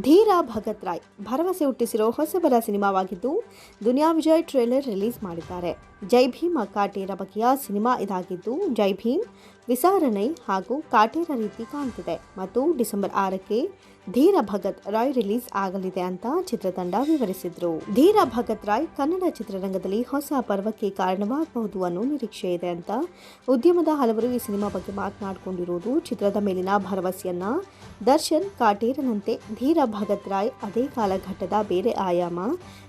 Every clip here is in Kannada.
ಧೀರ ಭಗತ್ ರಾಯ್ ಭರವಸೆ ಹುಟ್ಟಿಸಿರೋ ಹೊಸಬರ ಸಿನಿಮಾವಾಗಿದ್ದು ದುನಿಯಾ ವಿಜಯ್ ಟ್ರೇಲರ್ ರಿಲೀಸ್ ಮಾಡಿದ್ದಾರೆ. ಜೈ ಭೀಮ್ ಅಕಾಟಿಯರ ಬಗೆಯ ಸಿನಿಮಾ ಇದಾಗಿದ್ದು ಜೈ ಭೀಮ್ ವಿಸಾರಣೆ ಹಾಗೂ ಕಾಟೇರ ರೀತಿ ಕಾಣ್ತಿದೆ ಮತ್ತು ಡಿಸೆಂಬರ್ ಆರಕ್ಕೆ ಧೀರ ಭಗತ್ ರಾಯ್ ರಿಲೀಸ್ ಆಗಲಿದೆ ಅಂತ ಚಿತ್ರತಂಡ ವಿವರಿಸಿದ್ರು. ಧೀರ ಭಗತ್ ರಾಯ್ ಕನ್ನಡ ಚಿತ್ರರಂಗದಲ್ಲಿ ಹೊಸ ಪರ್ವಕ್ಕೆ ಕಾರಣವಾಗಬಹುದು ಅನ್ನೋ ನಿರೀಕ್ಷೆ ಇದೆ ಅಂತ ಉದ್ಯಮದ ಹಲವರು ಈ ಸಿನಿಮಾ ಬಗ್ಗೆ ಮಾತನಾಡಿಕೊಂಡಿರುವುದು ಚಿತ್ರದ ಮೇಲಿನ ಭರವಸೆಯನ್ನ. ದರ್ಶನ್ ಕಾಟೇರನಂತೆ ಧೀರ ಭಗತ್ ರಾಯ್ ಅದೇ ಕಾಲಘಟ್ಟದ ಬೇರೆ ಆಯಾಮ.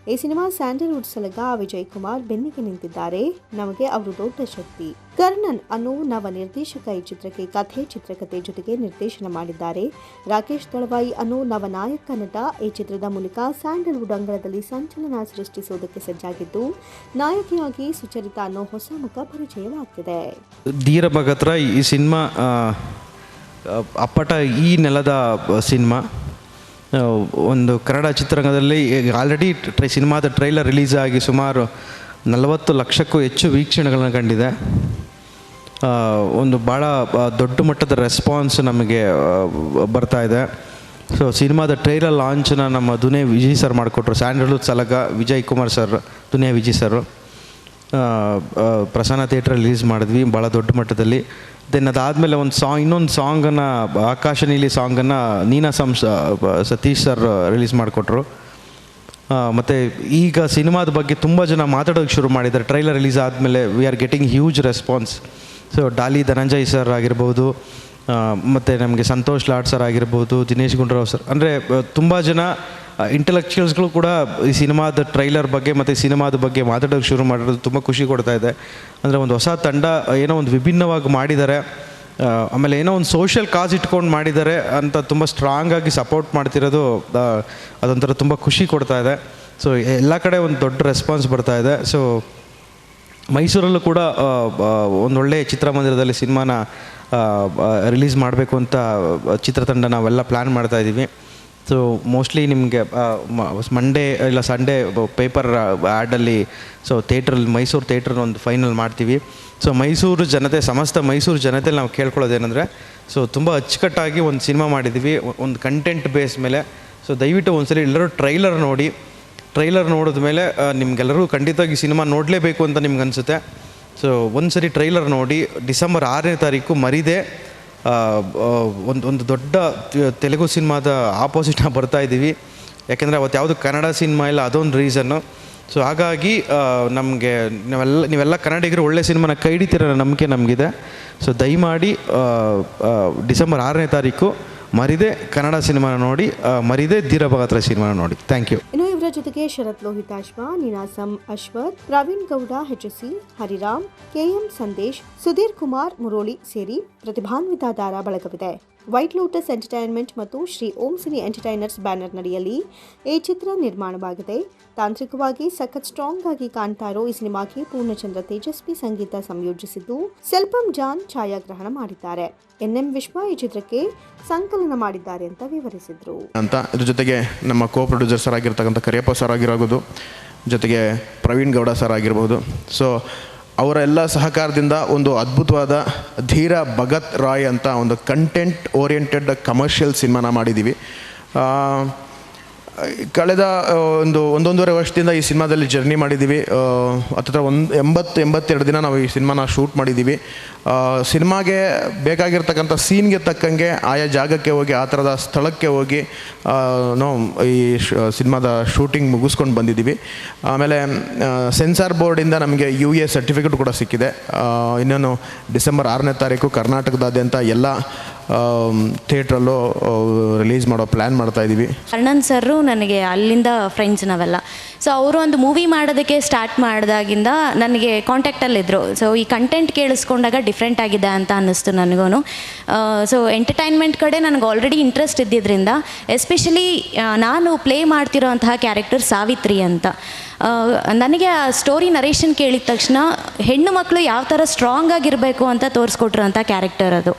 ಈ ಸಿನಿಮಾ ಸ್ಯಾಂಡಲ್ವುಡ್ ಸಲಗ ವಿಜಯ್ ಕುಮಾರ್ ಬೆನ್ನಿಗೆ ನಿಂತಿದ್ದಾರೆ. ನಮಗೆ ಅವರು ದೊಡ್ಡ ಶಕ್ತಿ. ಕರ್ಣನ್ ಅನು ನವ ನಿರ್ದೇಶಕ ಈ ಚಿತ್ರಕ್ಕೆ, ಕಥೆ ಚಿತ್ರಕಥೆ ಜೊತೆಗೆ ನಿರ್ದೇಶನ ಮಾಡಿದ್ದಾರೆ. ರಾಕೇಶ್ ದಳವಾಯಿ ನವ ನಾಯಕ ನಟ, ಈ ಚಿತ್ರದ ಮೂಲಕ ಸ್ಯಾಂಡಲ್ವುಡ್ ಅಂಗಳದಲ್ಲಿ ಸಂಚಲನ ಸೃಷ್ಟಿಸುವುದಕ್ಕೆ ಸಜ್ಜಾಗಿದ್ದು, ನಾಯಕಿಯಾಗಿ ಸುಚರಿತಾ ಅನ್ನೋ ಹೊಸ ಮುಖ ಪರಿಚಯವಾಗ್ತಿದೆ. ಧೀರ ಭಗತ್ರ ಈ ಸಿನಿಮಾ ಅಪ್ಪಟ ಈ ನೆಲದ ಸಿನಿಮಾ. ಒಂದು ಕನ್ನಡ ಚಿತ್ರರಂಗದಲ್ಲಿ ಆಲ್ರೆಡಿ ಟ್ರೈ, ಸಿನಿಮಾದ ಟ್ರೈಲರ್ ರಿಲೀಸ್ ಆಗಿ ಸುಮಾರು ನಲವತ್ತು ಲಕ್ಷಕ್ಕೂ ಹೆಚ್ಚು ವೀಕ್ಷಣೆಗಳನ್ನು ಕಂಡಿದೆ. ಒಂದು ಭಾಳ ದೊಡ್ಡ ಮಟ್ಟದ ರೆಸ್ಪಾನ್ಸ್ ನಮಗೆ ಬರ್ತಾ ಇದೆ. ಸೊ ಸಿನಿಮಾದ ಟ್ರೈಲರ್ ಲಾಂಚನ್ನು ನಮ್ಮ ದುನೇ ವಿಜಯ್ ಸರ್ ಮಾಡಿಕೊಟ್ರು. Sandalwood Salaga Vijay Kumar sir Duniya Vijay sir Prasanna theatre release ಮಾಡಿದ್ವಿ ಭಾಳ ದೊಡ್ಡ ಮಟ್ಟದಲ್ಲಿ. ದೆನ್ ಅದಾದಮೇಲೆ ಒಂದು ಸಾಂಗ್ ಇನ್ನೊಂದು ಸಾಂಗನ್ನು ಆಕಾಶ ನೀಲಿ ಸಾಂಗನ್ನು Ninasam Satish sir release ಮಾಡಿಕೊಟ್ರು. ಮತ್ತು ಈಗ ಸಿನಿಮಾದ ಬಗ್ಗೆ ತುಂಬ ಜನ ಮಾತಾಡೋಕ್ಕೆ ಶುರು ಮಾಡಿದ್ದಾರೆ. ಟ್ರೈಲರ್ ರಿಲೀಸ್ ಆದಮೇಲೆ we are getting huge response so Dolly Dhananjay sir ಆಗಿರ್ಬೋದು ಮತ್ತು ನಮಗೆ ಸಂತೋಷ್ ಲಾಡ್ ಸರ್ ಆಗಿರ್ಬೋದು, ದಿನೇಶ್ ಗುಂಡ್ರಾವ್ ಸರ್ ಅಂದರೆ ತುಂಬ ಜನ ಇಂಟಲೆಕ್ಚುಯಲ್ಸ್ಗಳು ಕೂಡ ಈ ಸಿನಿಮಾದ ಟ್ರೈಲರ್ ಬಗ್ಗೆ ಮತ್ತು ಸಿನಿಮಾದ ಬಗ್ಗೆ ಮಾತಾಡೋಕ್ಕೆ ಶುರು ಮಾಡಿರೋದು ತುಂಬ ಖುಷಿ ಕೊಡ್ತಾ ಇದೆ. ಅಂದರೆ ಒಂದು ಹೊಸ ತಂಡ, ಏನೋ ಒಂದು ವಿಭಿನ್ನವಾಗಿ ಮಾಡಿದ್ದಾರೆ. ಆಮೇಲೆ ಏನೋ ಒಂದು ಸೋಷಿಯಲ್ ಕಾಸ್ ಇಟ್ಕೊಂಡು ಮಾಡಿದ್ದಾರೆ ಅಂತ ತುಂಬ ಸ್ಟ್ರಾಂಗ್ ಆಗಿ ಸಪೋರ್ಟ್ ಮಾಡ್ತಿರೋದು ಅದೊಂಥರ ತುಂಬ ಖುಷಿ ಕೊಡ್ತಾ ಇದೆ. ಸೊ ಎಲ್ಲ ಕಡೆ ಒಂದು ದೊಡ್ಡ ರೆಸ್ಪಾನ್ಸ್ ಬರ್ತಾ ಇದೆ. ಸೊ ಮೈಸೂರಲ್ಲೂ ಕೂಡ ಒಂದೊಳ್ಳೆ ಚಿತ್ರಮಂದಿರದಲ್ಲಿ ಸಿನಿಮಾನ ರಿಲೀಸ್ ಮಾಡಬೇಕು ಅಂತ ಚಿತ್ರತಂಡ ನಾವೆಲ್ಲ ಪ್ಲ್ಯಾನ್ ಮಾಡ್ತಾ ಇದ್ದೀವಿ. ಸೊ ಮೋಸ್ಟ್ಲಿ ನಿಮಗೆ ಮಂಡೇ ಇಲ್ಲ ಸಂಡೇ ಪೇಪರ್ ಆ್ಯಡಲ್ಲಿ ಸೊ ಥೇಟ್ರಲ್ಲಿ ಮೈಸೂರು ಥಿಯೇಟ್ರನ್ನ ಒಂದು ಫೈನಲ್ ಮಾಡ್ತೀವಿ. ಸೊ ಮೈಸೂರು ಜನತೆ, ಸಮಸ್ತ ಮೈಸೂರು ಜನತೆ ನಾವು ಕೇಳ್ಕೊಳ್ಳೋದೇನೆಂದರೆ ಸೊ ತುಂಬ ಅಚ್ಚುಕಟ್ಟಾಗಿ ಒಂದು ಸಿನಿಮಾ ಮಾಡಿದ್ದೀವಿ, ಒಂದು ಕಂಟೆಂಟ್ ಬೇಸ್ ಮೇಲೆ. ಸೊ ದಯವಿಟ್ಟು ಒಂದ್ಸಲಿ ಎಲ್ಲರೂ ಟ್ರೈಲರ್ ನೋಡಿ ಟ್ರೈಲರ್ ನೋಡಿದ ಮೇಲೆ ನಿಮ್ಗೆಲ್ಲರಿಗೂ ಖಂಡಿತವಾಗಿ ಸಿನಿಮಾ ನೋಡಲೇಬೇಕು ಅಂತ ನಿಮ್ಗೆ ಅನಿಸುತ್ತೆ. ಸೊ ಒಂದು ಸರಿ ಟ್ರೈಲರ್ ನೋಡಿ, ಡಿಸೆಂಬರ್ ಆರನೇ ತಾರೀಕು ಮರಿದೆ ಒಂದು ಒಂದು ದೊಡ್ಡ ತೆಲುಗು ಸಿನಿಮಾದ ಆಪೋಸಿಟ್ ನಾವು ಬರ್ತಾ ಇದ್ದೀವಿ. ಯಾಕೆಂದರೆ ಅವತ್ತು ಯಾವುದು ಕನ್ನಡ ಸಿನಿಮಾ ಇಲ್ಲ, ಅದೊಂದು ರೀಸನ್ನು ಸೊ ಹಾಗಾಗಿ ನಮಗೆ ನಾವೆಲ್ಲ, ನೀವೆಲ್ಲ ಕನ್ನಡಿಗರು ಒಳ್ಳೆ ಸಿನಿಮಾನ ಕೈ ಹಿಡಿತೀರ ನಂಬಿಕೆ ನಮಗಿದೆ. ಸೊ ದಯಮಾಡಿ ಡಿಸೆಂಬರ್ ಆರನೇ ತಾರೀಕು ಮರಿದೆ ಕನ್ನಡ ಸಿನಿಮಾನ ನೋಡಿ ಮರಿದೆ ಧೀರಭಗತ್ರ ಸಿನಿಮಾನ ನೋಡಿ. ಥ್ಯಾಂಕ್ ಯು ಜೊತೆಗೆ ಶರತ್ ಲೋಹಿತಾಶ್ವ ನೀನಾಸಂ ಅಶ್ವಥ್, ಪ್ರವೀಣ್ ಗೌಡ ಹೆಚ್ಎಸಿ ಹರಿರಾಮ್ ಕೆಎಂ ಸಂದೇಶ್, ಸುಧೀರ್ ಕುಮಾರ್ ಮುರೋಳಿ ಸೇರಿ ಪ್ರತಿಭಾನ್ವಿತ ದಾರ ಬಳಗವಿದೆ. ವೈಟ್ ಲೋಟಸ್ ಎಂಟರ್ಟೈನ್ಮೆಂಟ್ ಮತ್ತು Shri Om cine entertainers banner ನಡಿಯಲ್ಲಿ ಈ ಚಿತ್ರ ನಿರ್ಮಾಣವಾಗಿದೆ. ತಾಂತ್ರಿಕವಾಗಿ ಸಖತ್ ಸ್ಟ್ರಾಂಗ್ ಆಗಿ ಕಾಣ್ತಾ ಇರೋ ಈ ಸಿನಿಮಾಗೆ ಪೂರ್ಣಚಂದ್ರ ತೇಜಸ್ವಿ ಸಂಗೀತ ಸಂಯೋಜಿಸಿದ್ದು ಸೆಲ್ಪಂ ಜಾನ್ ಛಾಯಾಗ್ರಹಣ ಮಾಡಿದ್ದಾರೆ. ಎನ್ ಎಂ ವಿಶ್ವ ಈ ಚಿತ್ರಕ್ಕೆ ಸಂಕಲನ ಮಾಡಿದ್ದಾರೆ ಅಂತ ವಿವರಿಸಿದ್ರು. ಅಂತ ಇದ್ರ ಜೊತೆಗೆ ನಮ್ಮ ಕೋ ಪ್ರೊಡ್ಯೂಸರ್ ಸರ್ ಆಗಿರ್ತಕ್ಕಂಥ ಕರಿಯಪ್ಪ ಸರ್ ಆಗಿರೋದು, ಜೊತೆಗೆ ಪ್ರವೀಣ್ ಗೌಡ ಸರ್ ಆಗಿರ್ಬೋದು. ಸೊ ಅವರ ಎಲ್ಲ ಸಹಕಾರದಿಂದ ಒಂದು ಅದ್ಭುತವಾದ ಧೀರ ಭಗತ್ ರಾಯ್ ಅಂತ ಒಂದು ಕಂಟೆಂಟ್ ಓರಿಯೆಂಟೆಡ್ ಕಮರ್ಷಿಯಲ್ ಸಿನಿಮಾನ ಮಾಡಿದ್ದೀವಿ. ಕಳೆದ ಒಂದು ಒಂದೊಂದೂವರೆ ವರ್ಷದಿಂದ ಈ ಸಿನಿಮಾದಲ್ಲಿ ಜರ್ನಿ ಮಾಡಿದ್ದೀವಿ. ಆ, ಹತ್ತತ್ರ ಒಂದು ಎಂಬತ್ತು ಎಂಬತ್ತೆರಡು ದಿನ ನಾವು ಈ ಸಿನಿಮಾನ ಶೂಟ್ ಮಾಡಿದ್ದೀವಿ. ಸಿನಿಮಾಗೆ ಬೇಕಾಗಿರ್ತಕ್ಕಂಥ ಸೀನ್ಗೆ ತಕ್ಕಂಗೆ ಆಯಾ ಜಾಗಕ್ಕೆ ಹೋಗಿ ಆ ಥರದ ಸ್ಥಳಕ್ಕೆ ಹೋಗಿ ನಾವು ಈ ಸಿನಿಮಾದ ಶೂಟಿಂಗ್ ಮುಗಿಸ್ಕೊಂಡು ಬಂದಿದ್ದೀವಿ. ಆಮೇಲೆ ಸೆನ್ಸಾರ್ ಬೋರ್ಡಿಂದ ನಮಗೆ ಯು ಎ ಸರ್ಟಿಫಿಕೇಟ್ ಕೂಡ ಸಿಕ್ಕಿದೆ. ಇನ್ನೇನು ಡಿಸೆಂಬರ್ ಆರನೇ ತಾರೀಕು ಕರ್ನಾಟಕದಾದ್ಯಂತ ಎಲ್ಲ ಥಿಯೇಟ್ರಲ್ಲೂ ರಿಲೀಸ್ ಮಾಡೋ ಪ್ಲ್ಯಾನ್ ಮಾಡ್ತಾ ಇದ್ದೀವಿ ಅಣ್ಣನ್ ಸರ್ ನನಗೆ ಅಲ್ಲಿಂದ ಫ್ರೆಂಡ್ಸ್ ನಾವೆಲ್ಲ. ಸೊ ಅವರು ಒಂದು ಮೂವಿ ಮಾಡೋದಕ್ಕೆ ಸ್ಟಾರ್ಟ್ ಮಾಡಿದಾಗಿಂದ ನನಗೆ ಕಾಂಟ್ಯಾಕ್ಟಲ್ಲಿದ್ದರು ಸೊ ಈ ಕಂಟೆಂಟ್ ಕೇಳಿಸ್ಕೊಂಡಾಗ ಡಿಫ್ರೆಂಟ್ ಆಗಿದೆ ಅಂತ ಅನ್ನಿಸ್ತು ನನಗೂ ಸೊ ಎಂಟರ್ಟೈನ್ಮೆಂಟ್ ಕಡೆ ನನಗೆ ಆಲ್ರೆಡಿ ಇಂಟ್ರೆಸ್ಟ್ ಇದ್ದಿದ್ದರಿಂದ ಎಸ್ಪೆಷಲಿ ನಾನು ಪ್ಲೇ ಮಾಡ್ತಿರೋ ಅಂತಹ ಕ್ಯಾರೆಕ್ಟರ್ ಸಾವಿತ್ರಿ ಅಂತ. ನನಗೆ ಆ ಸ್ಟೋರಿ ನರೇಷನ್ ಕೇಳಿದ ತಕ್ಷಣ ಹೆಣ್ಣು ಮಕ್ಕಳು ಯಾವ ಥರ ಸ್ಟ್ರಾಂಗ್ ಆಗಿರಬೇಕು ಅಂತ ತೋರಿಸ್ಕೊಟ್ರು ಅಂತ ಕ್ಯಾರೆಕ್ಟರ್ ಅದು.